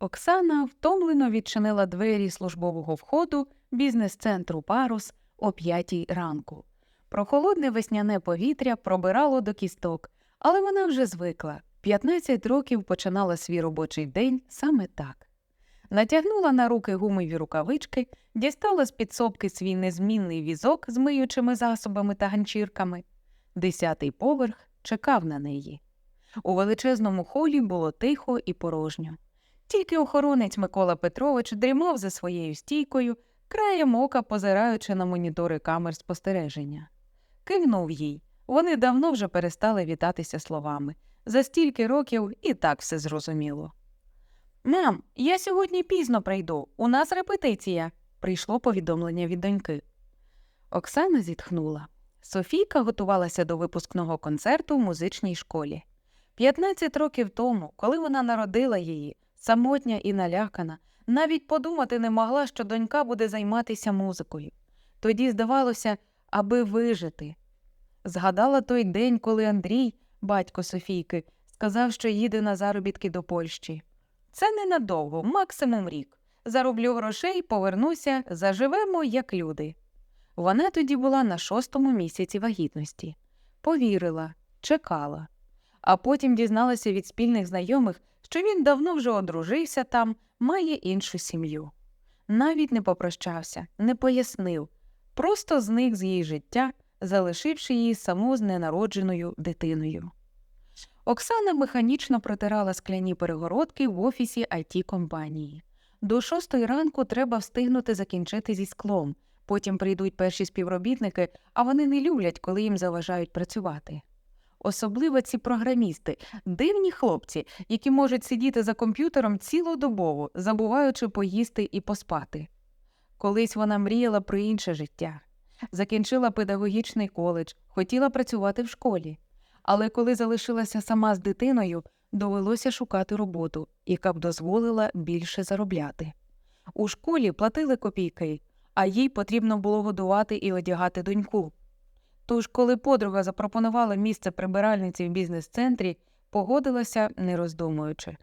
Оксана втомлено відчинила двері службового входу бізнес-центру Парус о п'ятій ранку. Прохолодне весняне повітря пробирало до кісток, але вона вже звикла. 15 років починала свій робочий день саме так. Натягнула на руки гумові рукавички, дістала з підсобки свій незмінний візок з миючими засобами та ганчірками. Десятий поверх чекав на неї. У величезному холі було тихо і порожньо. Тільки охоронець Микола Петрович дрімав за своєю стійкою, краєм ока позираючи на монітори камер спостереження. Кивнув їй. Вони давно вже перестали вітатися словами. За стільки років і так все зрозуміло. Мам, я сьогодні пізно прийду. У нас репетиція. Прийшло повідомлення від доньки. Оксана зітхнула. Софійка готувалася до випускного концерту в музичній школі. 15 років тому, коли вона народила її, самотня і налякана, навіть подумати не могла, що донька буде займатися музикою. Тоді здавалося, аби вижити. Згадала той день, коли Андрій, батько Софійки, сказав, що їде на заробітки до Польщі. Це ненадовго, максимум рік. Зароблю грошей, повернуся, заживемо, як люди. Вона тоді була на шостому місяці вагітності. Повірила, чекала. А потім дізналася від спільних знайомих, що він давно вже одружився там, має іншу сім'ю. Навіть не попрощався, не пояснив, просто зник з її життя, залишивши її саму з ненародженою дитиною. Оксана механічно протирала скляні перегородки в офісі it компанії. До шостої ранку треба встигнути закінчити зі склом. Потім прийдуть перші співробітники, а вони не люблять, коли їм заважають працювати. Особливо ці програмісти, дивні хлопці, які можуть сидіти за комп'ютером цілодобово, забуваючи поїсти і поспати. Колись вона мріяла про інше життя. Закінчила педагогічний коледж, хотіла працювати в школі. Але коли залишилася сама з дитиною, довелося шукати роботу, яка б дозволила більше заробляти. У школі платили копійки, а їй потрібно було годувати і одягати доньку. Тож, коли подруга запропонувала місце прибиральниці в бізнес-центрі, погодилася, не роздумуючи.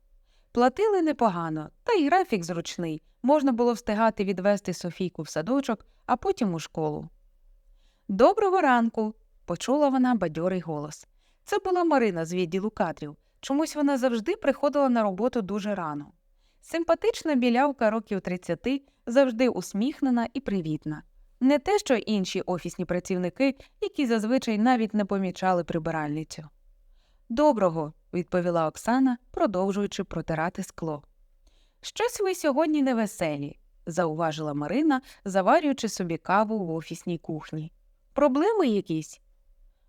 Платили непогано, та й графік зручний, можна було встигати відвести Софійку в садочок, а потім у школу. Доброго ранку, почула вона бадьорий голос. Це була Марина з відділу кадрів. Чомусь вона завжди приходила на роботу дуже рано. Симпатична білявка років 30, завжди усміхнена і привітна. Не те, що інші офісні працівники, які зазвичай навіть не помічали прибиральницю. Доброго, відповіла Оксана, продовжуючи протирати скло. Щось ви сьогодні невеселі, зауважила Марина, заварюючи собі каву в офісній кухні. Проблеми якісь?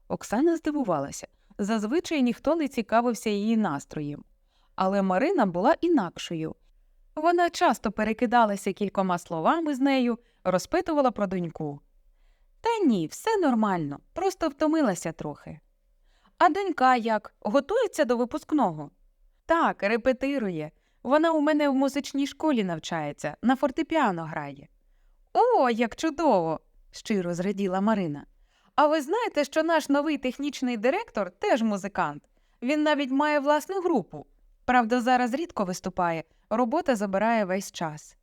Оксана здивувалася. Зазвичай ніхто не цікавився її настроєм. Але Марина була інакшою. Вона часто перекидалася кількома словами з нею, розпитувала про доньку. Та ні, все нормально, просто втомилася трохи. А донька як? Готується до випускного? Так, репетирує. Вона у мене в музичній школі навчається, на фортепіано грає. О, як чудово! щиро зраділа Марина. А ви знаєте, що наш новий технічний директор теж музикант. Він навіть має власну групу. Правда, зараз рідко виступає, робота забирає весь час.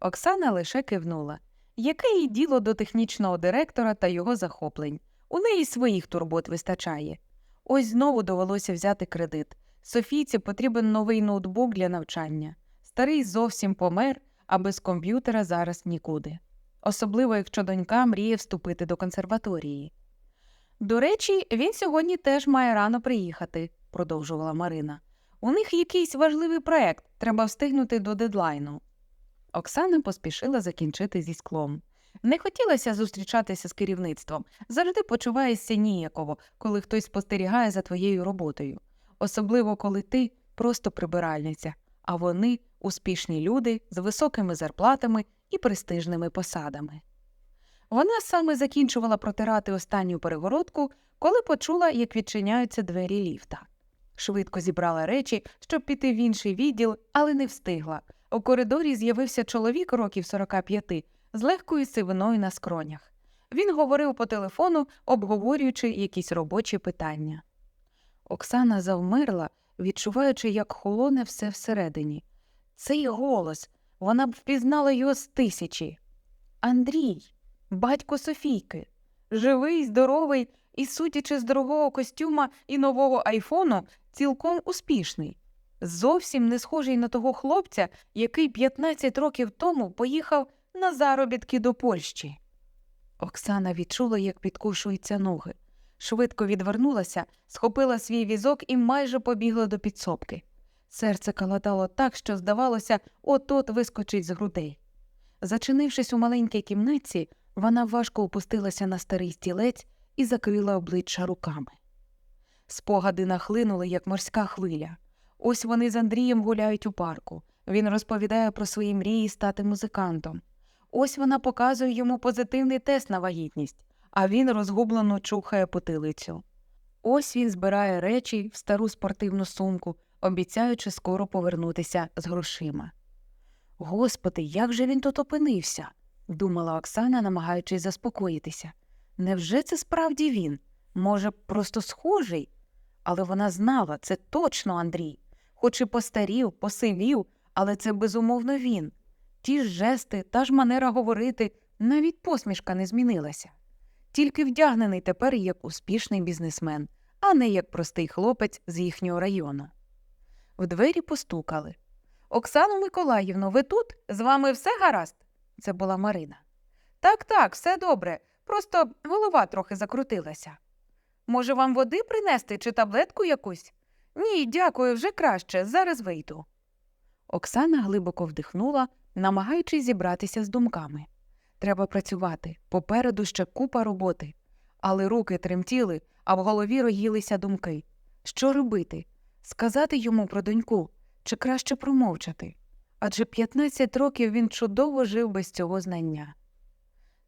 Оксана лише кивнула. Яке їй діло до технічного директора та його захоплень? У неї своїх турбот вистачає. Ось знову довелося взяти кредит. Софійці потрібен новий ноутбук для навчання. Старий зовсім помер, а без комп'ютера зараз нікуди. Особливо, якщо донька мріє вступити до консерваторії. До речі, він сьогодні теж має рано приїхати, продовжувала Марина. У них якийсь важливий проект, треба встигнути до дедлайну. Оксана поспішила закінчити зі склом. Не хотілося зустрічатися з керівництвом, завжди почуваєшся ніяково, коли хтось спостерігає за твоєю роботою, особливо коли ти просто прибиральниця, а вони успішні люди з високими зарплатами і престижними посадами. Вона саме закінчувала протирати останню перегородку, коли почула, як відчиняються двері ліфта. Швидко зібрала речі, щоб піти в інший відділ, але не встигла. У коридорі з'явився чоловік років 45 з легкою сивиною на скронях. Він говорив по телефону, обговорюючи якісь робочі питання. Оксана завмерла, відчуваючи, як холоне все всередині. Цей голос. Вона б впізнала його з тисячі. Андрій, батько Софійки, живий, здоровий і, судячи з дорогого костюма і нового айфону, цілком успішний. Зовсім не схожий на того хлопця, який 15 років тому поїхав на заробітки до Польщі. Оксана відчула, як підкушуються ноги. Швидко відвернулася, схопила свій візок і майже побігла до підсобки. Серце калатало так, що, здавалося, от-от вискочить з грудей. Зачинившись у маленькій кімнатці, вона важко опустилася на старий стілець і закрила обличчя руками. Спогади нахлинули, як морська хвиля. Ось вони з Андрієм гуляють у парку. Він розповідає про свої мрії стати музикантом. Ось вона показує йому позитивний тест на вагітність, а він розгублено чухає потилицю. Ось він збирає речі в стару спортивну сумку, обіцяючи скоро повернутися з грошима. Господи, як же він тут опинився? думала Оксана, намагаючись заспокоїтися. Невже це справді він? Може, просто схожий? Але вона знала, це точно Андрій. Хоч і постарів, посивів, але це безумовно він. Ті ж жести, та ж манера говорити, навіть посмішка не змінилася. Тільки вдягнений тепер як успішний бізнесмен, а не як простий хлопець з їхнього району. В двері постукали. Оксано Миколаївно, ви тут? З вами все гаразд? Це була Марина. Так, так, все добре. Просто голова трохи закрутилася. Може, вам води принести чи таблетку якусь? Ні, дякую, вже краще. Зараз вийду. Оксана глибоко вдихнула, намагаючись зібратися з думками. Треба працювати, попереду ще купа роботи. Але руки тремтіли, а в голові роїлися думки. Що робити? Сказати йому про доньку чи краще промовчати? Адже 15 років він чудово жив без цього знання.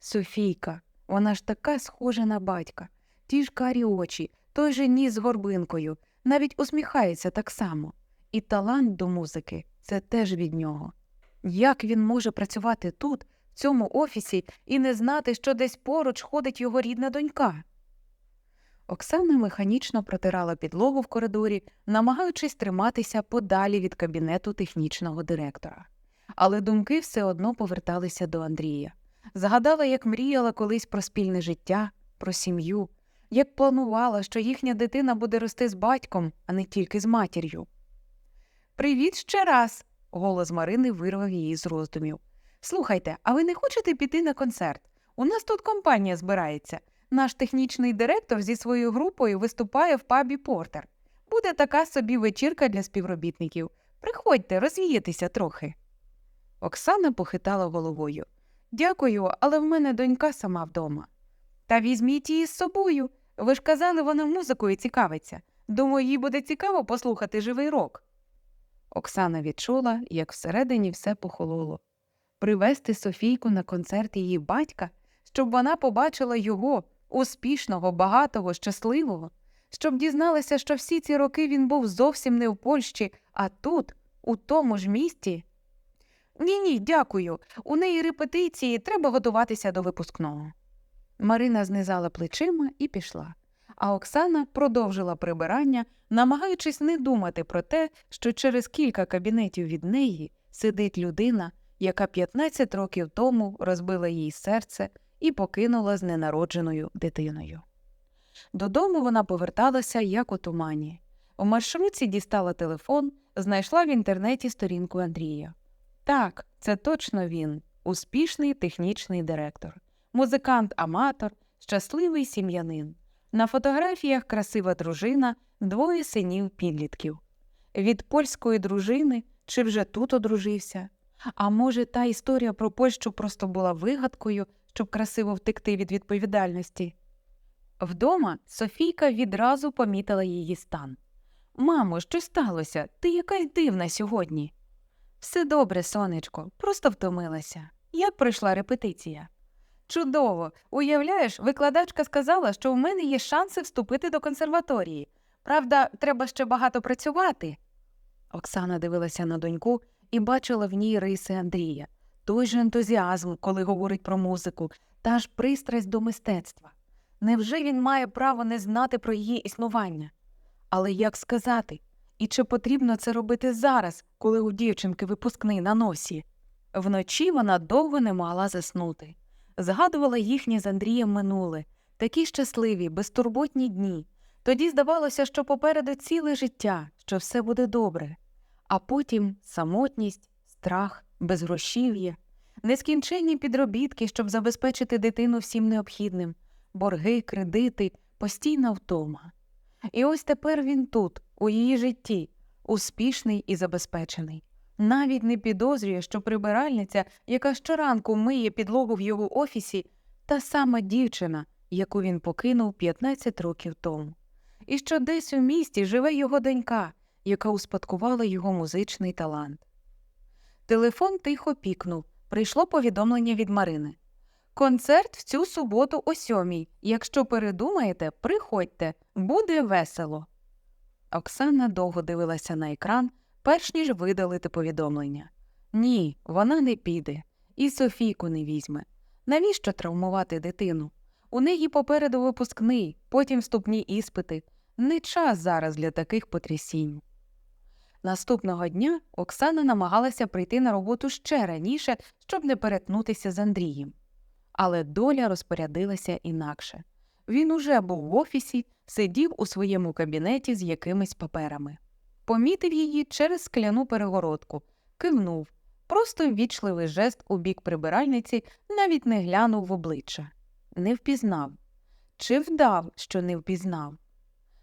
Софійка, вона ж така схожа на батька, ті ж карі очі, той же ніс з горбинкою, навіть усміхається так само. І талант до музики це теж від нього. Як він може працювати тут, в цьому офісі, і не знати, що десь поруч ходить його рідна донька? Оксана механічно протирала підлогу в коридорі, намагаючись триматися подалі від кабінету технічного директора. Але думки все одно поверталися до Андрія. Згадала, як мріяла колись про спільне життя, про сім'ю, як планувала, що їхня дитина буде рости з батьком, а не тільки з матір'ю. Привіт ще раз. голос Марини вирвав її з роздумів. Слухайте, а ви не хочете піти на концерт? У нас тут компанія збирається. Наш технічний директор зі своєю групою виступає в пабі Портер. Буде така собі вечірка для співробітників. Приходьте, розвіятися трохи. Оксана похитала головою. Дякую, але в мене донька сама вдома. Та візьміть її з собою. Ви ж казали, вона музикою цікавиться. Думаю, їй буде цікаво послухати живий рок. Оксана відчула, як всередині все похололо. Привезти Софійку на концерт її батька, щоб вона побачила його, успішного, багатого, щасливого, щоб дізналася, що всі ці роки він був зовсім не в Польщі, а тут, у тому ж місті. Ні, ні, дякую. У неї репетиції, треба готуватися до випускного. Марина знизала плечима і пішла, а Оксана продовжила прибирання, намагаючись не думати про те, що через кілька кабінетів від неї сидить людина, яка 15 років тому розбила їй серце і покинула з ненародженою дитиною. Додому вона поверталася як у тумані. У маршрутці дістала телефон, знайшла в інтернеті сторінку Андрія. Так, це точно він, успішний технічний директор, музикант-аматор, щасливий сім'янин. На фотографіях красива дружина, двоє синів підлітків. Від польської дружини чи вже тут одружився. А може, та історія про Польщу просто була вигадкою, щоб красиво втекти від відповідальності. Вдома Софійка відразу помітила її стан. Мамо, що сталося? Ти якась дивна сьогодні. Все добре, сонечко, просто втомилася. Як пройшла репетиція? Чудово. Уявляєш, викладачка сказала, що в мене є шанси вступити до консерваторії. Правда, треба ще багато працювати. Оксана дивилася на доньку і бачила в ній риси Андрія, той же ентузіазм, коли говорить про музику, та ж пристрасть до мистецтва. Невже він має право не знати про її існування? Але як сказати? І чи потрібно це робити зараз, коли у дівчинки випускний на носі? Вночі вона довго не могла заснути. Згадувала їхнє з Андрієм минуле, такі щасливі, безтурботні дні. Тоді здавалося, що попереду ціле життя, що все буде добре. А потім самотність, страх, безгрошів'я, нескінченні підробітки, щоб забезпечити дитину всім необхідним, борги, кредити, постійна втома. І ось тепер він тут, у її житті, успішний і забезпечений. Навіть не підозрює, що прибиральниця, яка щоранку миє підлогу в його офісі, та сама дівчина, яку він покинув 15 років тому. І що десь у місті живе його донька, яка успадкувала його музичний талант. Телефон тихо пікнув. Прийшло повідомлення від Марини. Концерт в цю суботу о сьомій. Якщо передумаєте, приходьте, буде весело. Оксана довго дивилася на екран, перш ніж видалити повідомлення. Ні, вона не піде, і Софійку не візьме. Навіщо травмувати дитину? У неї попереду випускний, потім вступні іспити. Не час зараз для таких потрясінь. Наступного дня Оксана намагалася прийти на роботу ще раніше, щоб не перетнутися з Андрієм. Але доля розпорядилася інакше. Він уже був в офісі, сидів у своєму кабінеті з якимись паперами. Помітив її через скляну перегородку, кивнув, просто ввічливий жест у бік прибиральниці, навіть не глянув в обличчя. Не впізнав. Чи вдав, що не впізнав?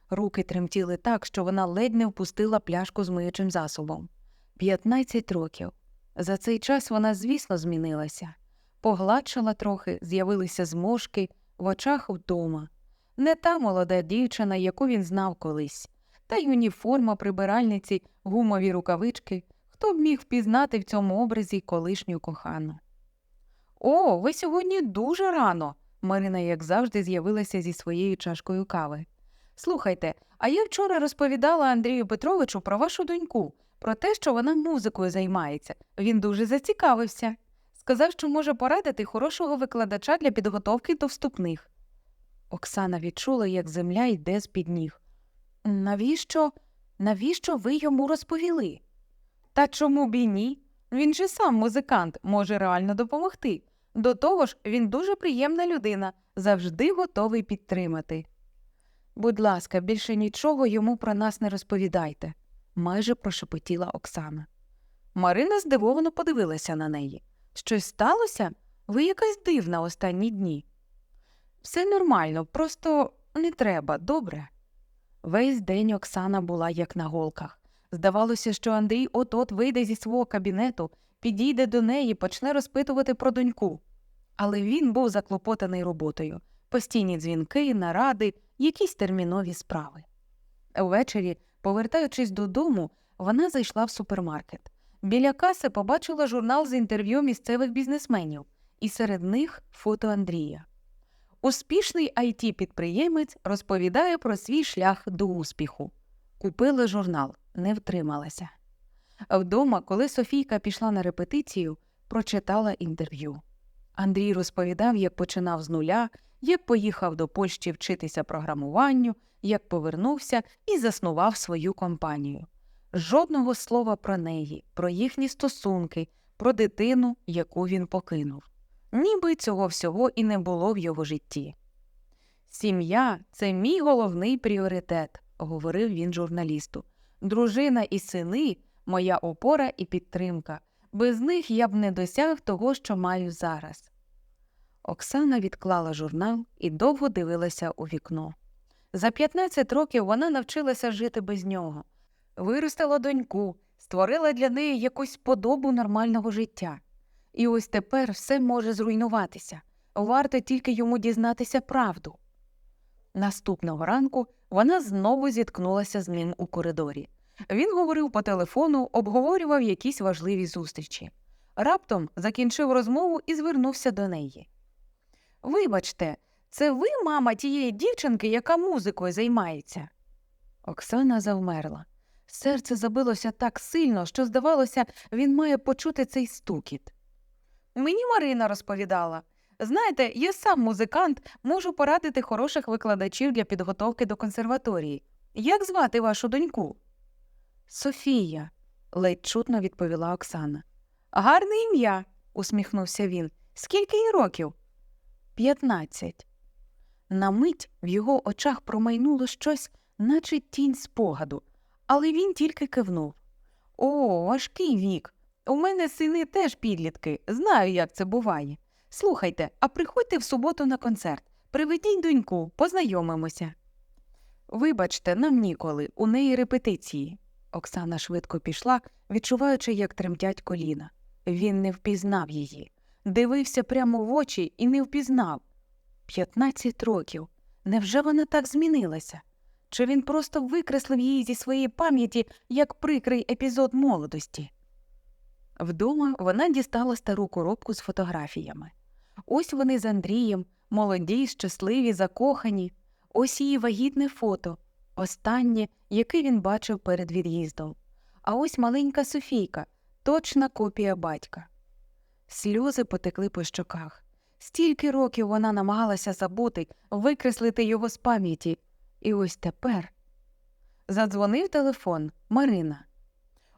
Руки тремтіли так, що вона ледь не впустила пляшку з миючим засобом. П'ятнадцять років. За цей час вона, звісно, змінилася. Погладшала трохи, з'явилися зморшки, в очах вдома. Не та молода дівчина, яку він знав колись, та й уніформа прибиральниці, гумові рукавички. Хто б міг впізнати в цьому образі колишню кохану? О, ви сьогодні дуже рано. Марина, як завжди, з'явилася зі своєю чашкою кави. Слухайте, а я вчора розповідала Андрію Петровичу про вашу доньку, про те, що вона музикою займається. Він дуже зацікавився. Сказав, що може порадити хорошого викладача для підготовки до вступних. Оксана відчула, як земля йде з під ніг. Навіщо? Навіщо ви йому розповіли? Та чому б і ні? Він же сам музикант, може реально допомогти. До того ж, він дуже приємна людина, завжди готовий підтримати. Будь ласка, більше нічого йому про нас не розповідайте, майже прошепотіла Оксана. Марина здивовано подивилася на неї. Щось сталося? Ви якась дивна останні дні. Все нормально, просто не треба, добре. Весь день Оксана була як на голках. Здавалося, що Андрій от-от вийде зі свого кабінету, підійде до неї, почне розпитувати про доньку. Але він був заклопотаний роботою постійні дзвінки, наради, якісь термінові справи. Ввечері, повертаючись додому, вона зайшла в супермаркет. Біля каси побачила журнал з інтерв'ю місцевих бізнесменів, і серед них фото Андрія. Успішний it підприємець розповідає про свій шлях до успіху. Купила журнал, не втрималася. Вдома, коли Софійка пішла на репетицію, прочитала інтерв'ю. Андрій розповідав, як починав з нуля, як поїхав до Польщі вчитися програмуванню, як повернувся і заснував свою компанію. Жодного слова про неї, про їхні стосунки, про дитину, яку він покинув. Ніби цього всього і не було в його житті. Сім'я це мій головний пріоритет, говорив він журналісту. Дружина і сини моя опора і підтримка. Без них я б не досяг того, що маю зараз. Оксана відклала журнал і довго дивилася у вікно. За 15 років вона навчилася жити без нього, виростила доньку, створила для неї якусь подобу нормального життя. І ось тепер все може зруйнуватися. Варто тільки йому дізнатися правду. Наступного ранку вона знову зіткнулася з ним у коридорі. Він говорив по телефону, обговорював якісь важливі зустрічі. Раптом закінчив розмову і звернувся до неї. Вибачте, це ви, мама, тієї дівчинки, яка музикою займається? Оксана завмерла. Серце забилося так сильно, що, здавалося, він має почути цей стукіт. Мені Марина розповідала. Знаєте, я сам музикант, можу порадити хороших викладачів для підготовки до консерваторії. Як звати вашу доньку? Софія, ледь чутно відповіла Оксана. Гарне ім'я, усміхнувся він. Скільки їй років? П'ятнадцять. На мить в його очах промайнуло щось, наче тінь спогаду, але він тільки кивнув. О, важкий вік. У мене сини теж підлітки, знаю, як це буває. Слухайте, а приходьте в суботу на концерт. Приведіть доньку, познайомимося. Вибачте, нам ніколи, у неї репетиції. Оксана швидко пішла, відчуваючи, як тремтять коліна. Він не впізнав її, дивився прямо в очі і не впізнав. П'ятнадцять років. Невже вона так змінилася? Чи він просто викреслив її зі своєї пам'яті як прикрий епізод молодості? Вдома вона дістала стару коробку з фотографіями. Ось вони з Андрієм, молоді, щасливі, закохані. Ось її вагітне фото, останнє, яке він бачив перед від'їздом. А ось маленька Софійка, точна копія батька. Сльози потекли по щоках. Стільки років вона намагалася забути, викреслити його з пам'яті. І ось тепер. Задзвонив телефон Марина.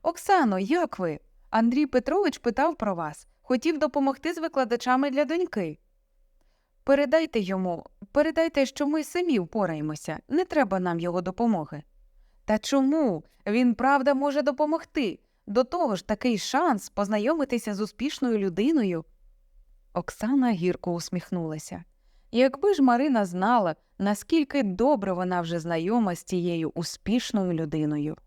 Оксано, як ви? Андрій Петрович питав про вас, хотів допомогти з викладачами для доньки. Передайте йому, передайте, що ми самі впораємося, не треба нам його допомоги. Та чому? Він правда може допомогти. До того ж такий шанс познайомитися з успішною людиною. Оксана гірко усміхнулася. Якби ж Марина знала, наскільки добре вона вже знайома з цією успішною людиною.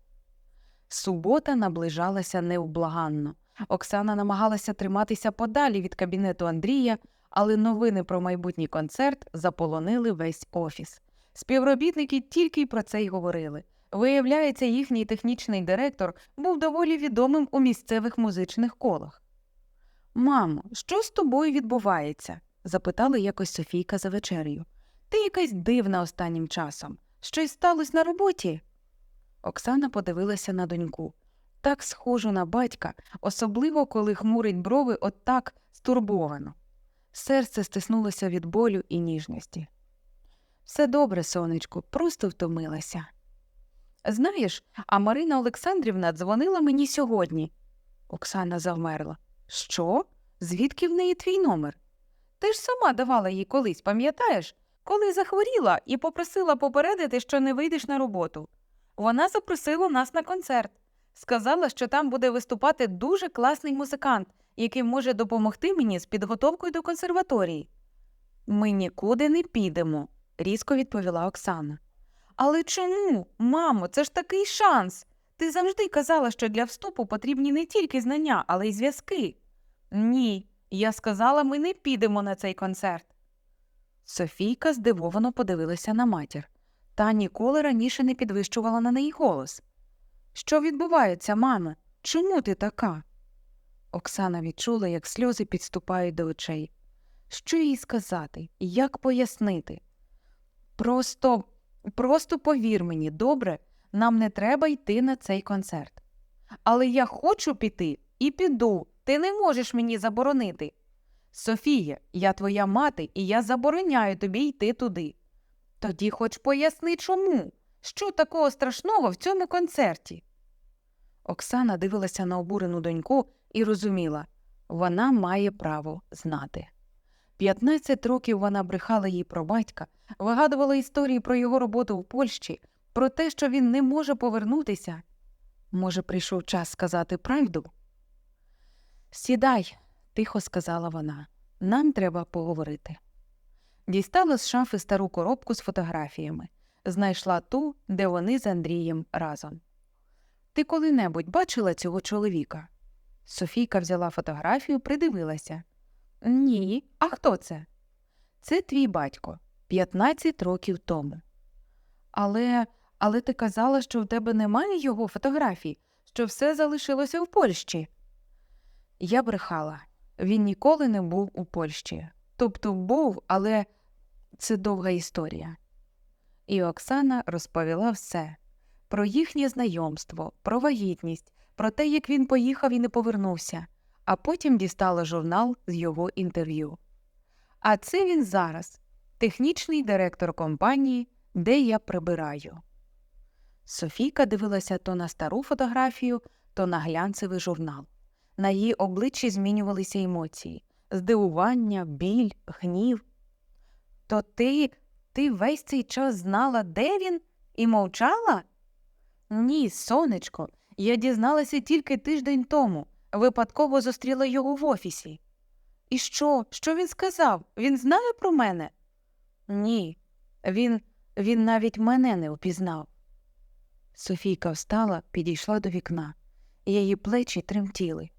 Субота наближалася невблаганно. Оксана намагалася триматися подалі від кабінету Андрія, але новини про майбутній концерт заполонили весь офіс. Співробітники тільки й про це й говорили. Виявляється, їхній технічний директор був доволі відомим у місцевих музичних колах. Мамо, що з тобою відбувається? запитала якось Софійка за вечерею. Ти якась дивна останнім часом. Щось сталося на роботі? Оксана подивилася на доньку. Так схожу на батька, особливо коли хмурить брови отак стурбовано. Серце стиснулося від болю і ніжності. Все добре, сонечко, просто втомилася. Знаєш, а Марина Олександрівна дзвонила мені сьогодні. Оксана завмерла. Що? Звідки в неї твій номер? Ти ж сама давала їй колись, пам'ятаєш, коли захворіла і попросила попередити, що не вийдеш на роботу. Вона запросила нас на концерт. Сказала, що там буде виступати дуже класний музикант, який може допомогти мені з підготовкою до консерваторії. Ми нікуди не підемо, різко відповіла Оксана. Але чому? Мамо, це ж такий шанс. Ти завжди казала, що для вступу потрібні не тільки знання, але й зв'язки. Ні, я сказала, ми не підемо на цей концерт. Софійка здивовано подивилася на матір. Та ніколи раніше не підвищувала на неї голос. Що відбувається, мама? Чому ти така? Оксана відчула, як сльози підступають до очей. Що їй сказати, як пояснити? Просто, просто повір мені, добре, нам не треба йти на цей концерт. Але я хочу піти і піду. Ти не можеш мені заборонити. Софія, я твоя мати, і я забороняю тобі йти туди. Тоді хоч поясни чому. Що такого страшного в цьому концерті? Оксана дивилася на обурену доньку і розуміла вона має право знати. П'ятнадцять років вона брехала їй про батька, вигадувала історії про його роботу в Польщі, про те, що він не може повернутися. Може, прийшов час сказати правду? Сідай, тихо сказала вона. Нам треба поговорити. Дістала з шафи стару коробку з фотографіями, знайшла ту, де вони з Андрієм разом. Ти коли-небудь бачила цього чоловіка? Софійка взяла фотографію, придивилася. Ні, а хто це? Це твій батько 15 років тому. Але але ти казала, що в тебе немає його фотографій, що все залишилося в Польщі. Я брехала. Він ніколи не був у Польщі. Тобто був, але це довга історія. І Оксана розповіла все про їхнє знайомство, про вагітність, про те, як він поїхав і не повернувся, а потім дістала журнал з його інтерв'ю. А це він зараз, технічний директор компанії, де я прибираю. Софійка дивилася то на стару фотографію, то на глянцевий журнал. На її обличчі змінювалися емоції здивування, біль, гнів. То ти, ти весь цей час знала, де він, і мовчала? Ні, сонечко, я дізналася тільки тиждень тому, випадково зустріла його в офісі. І що? Що він сказав? Він знає про мене? Ні, він, він навіть мене не впізнав. Софійка встала, підійшла до вікна. Її плечі тремтіли.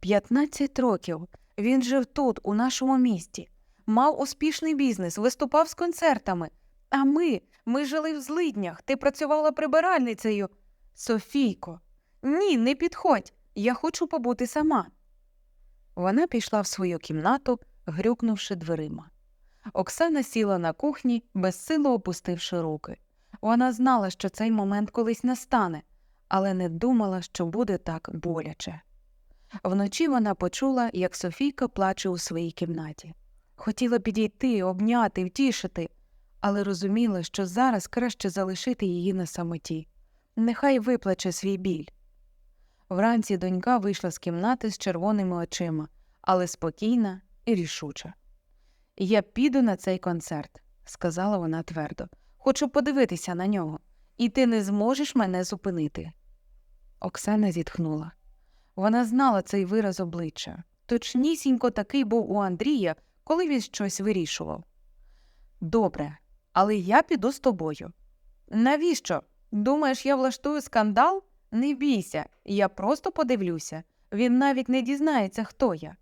П'ятнадцять років він жив тут, у нашому місті, мав успішний бізнес, виступав з концертами. А ми, ми жили в злиднях, ти працювала прибиральницею. Софійко, ні, не підходь. Я хочу побути сама. Вона пішла в свою кімнату, грюкнувши дверима. Оксана сіла на кухні, безсило опустивши руки. Вона знала, що цей момент колись настане, але не думала, що буде так боляче. Вночі вона почула, як Софійка плаче у своїй кімнаті. Хотіла підійти, обняти, втішити, але розуміла, що зараз краще залишити її на самоті. Нехай виплаче свій біль. Вранці донька вийшла з кімнати з червоними очима, але спокійна і рішуча. Я піду на цей концерт, сказала вона твердо. Хочу подивитися на нього, і ти не зможеш мене зупинити. Оксана зітхнула. Вона знала цей вираз обличчя. Точнісінько такий був у Андрія, коли він щось вирішував. Добре, але я піду з тобою. Навіщо? Думаєш, я влаштую скандал? Не бійся, я просто подивлюся. Він навіть не дізнається, хто я.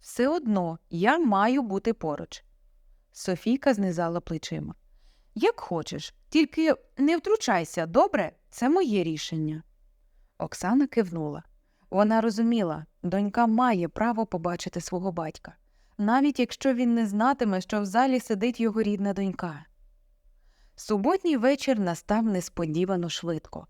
Все одно я маю бути поруч. Софійка знизала плечима. Як хочеш, тільки не втручайся, добре? Це моє рішення. Оксана кивнула. Вона розуміла, донька має право побачити свого батька, навіть якщо він не знатиме, що в залі сидить його рідна донька. Суботній вечір настав несподівано швидко.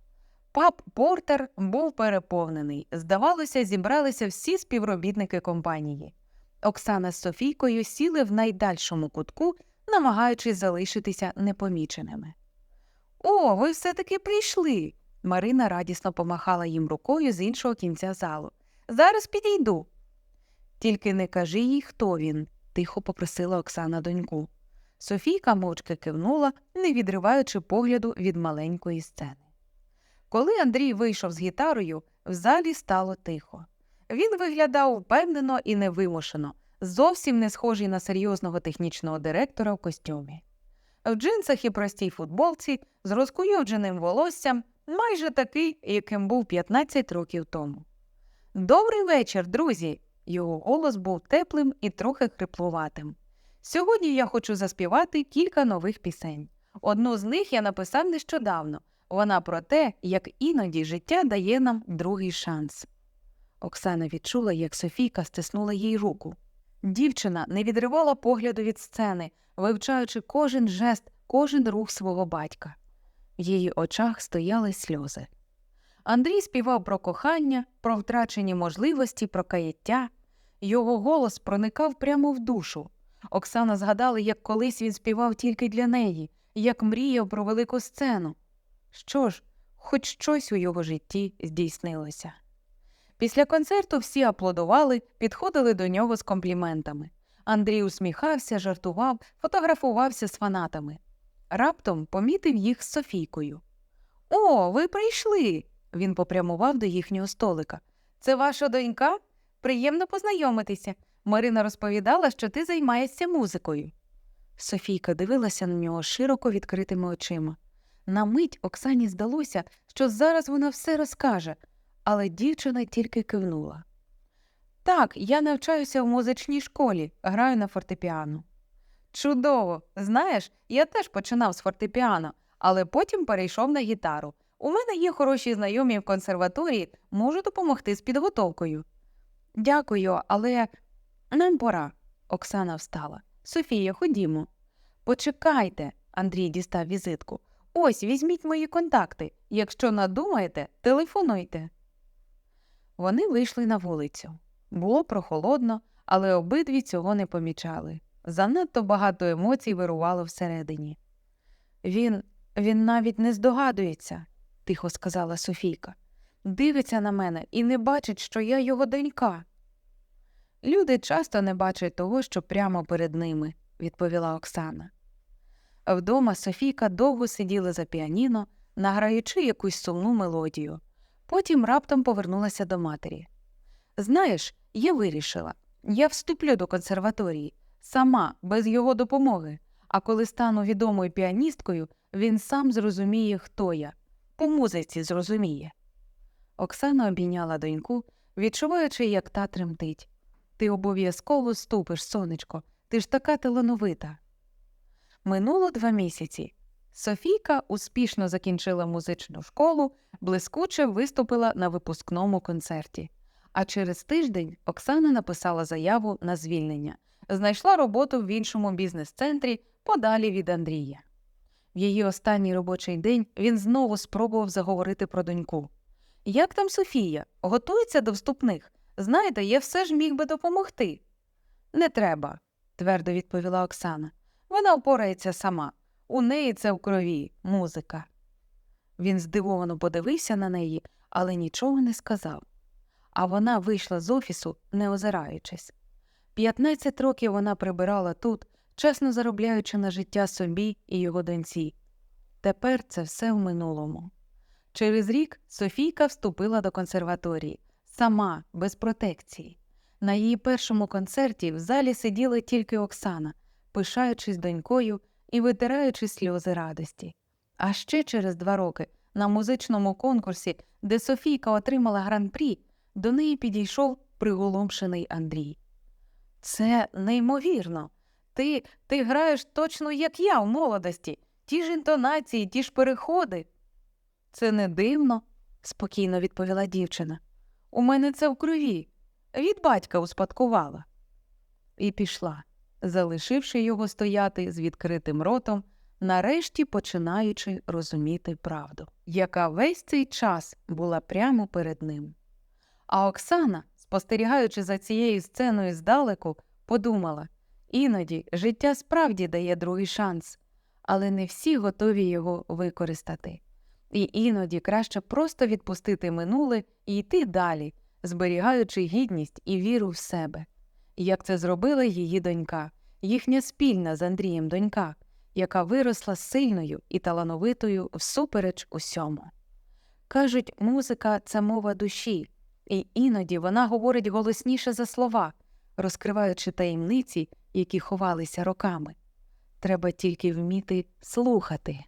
Пап Портер був переповнений. Здавалося, зібралися всі співробітники компанії. Оксана з Софійкою сіли в найдальшому кутку, намагаючись залишитися непоміченими. О, ви все таки прийшли. Марина радісно помахала їм рукою з іншого кінця залу. Зараз підійду. Тільки не кажи їй, хто він, тихо попросила Оксана доньку. Софійка мовчки кивнула, не відриваючи погляду від маленької сцени. Коли Андрій вийшов з гітарою, в залі стало тихо. Він виглядав впевнено і невимушено, зовсім не схожий на серйозного технічного директора в костюмі. В джинсах і простій футболці з розкуйовдженим волоссям, майже такий, яким був 15 років тому. Добрий вечір, друзі! Його голос був теплим і трохи хриплуватим. Сьогодні я хочу заспівати кілька нових пісень. Одну з них я написав нещодавно. Вона про те, як іноді життя дає нам другий шанс. Оксана відчула, як Софійка стиснула їй руку. Дівчина не відривала погляду від сцени, вивчаючи кожен жест, кожен рух свого батька. В її очах стояли сльози. Андрій співав про кохання, про втрачені можливості, про каяття. Його голос проникав прямо в душу. Оксана згадала, як колись він співав тільки для неї, як мріяв про велику сцену. Що ж, хоч щось у його житті здійснилося. Після концерту всі аплодували, підходили до нього з компліментами. Андрій усміхався, жартував, фотографувався з фанатами. Раптом помітив їх з Софійкою. О, ви прийшли. Він попрямував до їхнього столика. Це ваша донька? Приємно познайомитися. Марина розповідала, що ти займаєшся музикою. Софійка дивилася на нього широко відкритими очима. На мить Оксані здалося, що зараз вона все розкаже, але дівчина тільки кивнула. Так, я навчаюся в музичній школі, граю на фортепіано. Чудово! Знаєш, я теж починав з фортепіано, але потім перейшов на гітару. У мене є хороші знайомі в консерваторії, можу допомогти з підготовкою. Дякую, але нам пора. Оксана встала. Софія, ходімо. Почекайте, Андрій дістав візитку. Ось візьміть мої контакти. Якщо надумаєте, телефонуйте. Вони вийшли на вулицю. Було прохолодно, але обидві цього не помічали. Занадто багато емоцій вирувало всередині. Він Він навіть не здогадується, тихо сказала Софійка. Дивиться на мене і не бачить, що я його донька. Люди часто не бачать того, що прямо перед ними, відповіла Оксана. Вдома Софійка довго сиділа за піаніно, награючи якусь сумну мелодію. Потім раптом повернулася до матері. Знаєш, я вирішила, я вступлю до консерваторії сама, без його допомоги. А коли стану відомою піаністкою, він сам зрозуміє, хто я. По музиці зрозуміє. Оксана обійняла доньку, відчуваючи, як та тремтить. Ти обов'язково ступиш, сонечко, ти ж така талановита. Минуло два місяці. Софійка успішно закінчила музичну школу, блискуче виступила на випускному концерті. А через тиждень Оксана написала заяву на звільнення, знайшла роботу в іншому бізнес-центрі подалі від Андрія. В її останній робочий день він знову спробував заговорити про доньку. Як там Софія? Готується до вступних? Знаєте, я все ж міг би допомогти. Не треба, твердо відповіла Оксана. Вона впорається сама. У неї це в крові, музика. Він здивовано подивився на неї, але нічого не сказав. А вона вийшла з офісу, не озираючись. П'ятнадцять років вона прибирала тут, чесно заробляючи на життя собі і його доньці. Тепер це все в минулому. Через рік Софійка вступила до консерваторії, сама, без протекції. На її першому концерті в залі сиділа тільки Оксана, пишаючись донькою і витираючи сльози радості. А ще через два роки на музичному конкурсі, де Софійка отримала гран-прі, до неї підійшов приголомшений Андрій. Це неймовірно. Ти, ти граєш точно як я в молодості, ті ж інтонації, ті ж переходи. Це не дивно, спокійно відповіла дівчина. У мене це в крові. Від батька успадкувала. І пішла, залишивши його стояти з відкритим ротом, нарешті починаючи розуміти правду, яка весь цей час була прямо перед ним. А Оксана, спостерігаючи за цією сценою здалеку, подумала іноді життя справді дає другий шанс, але не всі готові його використати. І іноді краще просто відпустити минуле і йти далі, зберігаючи гідність і віру в себе, як це зробила її донька, їхня спільна з Андрієм донька, яка виросла сильною і талановитою всупереч усьому. Кажуть, музика це мова душі, і іноді вона говорить голосніше за слова, розкриваючи таємниці, які ховалися роками. Треба тільки вміти слухати.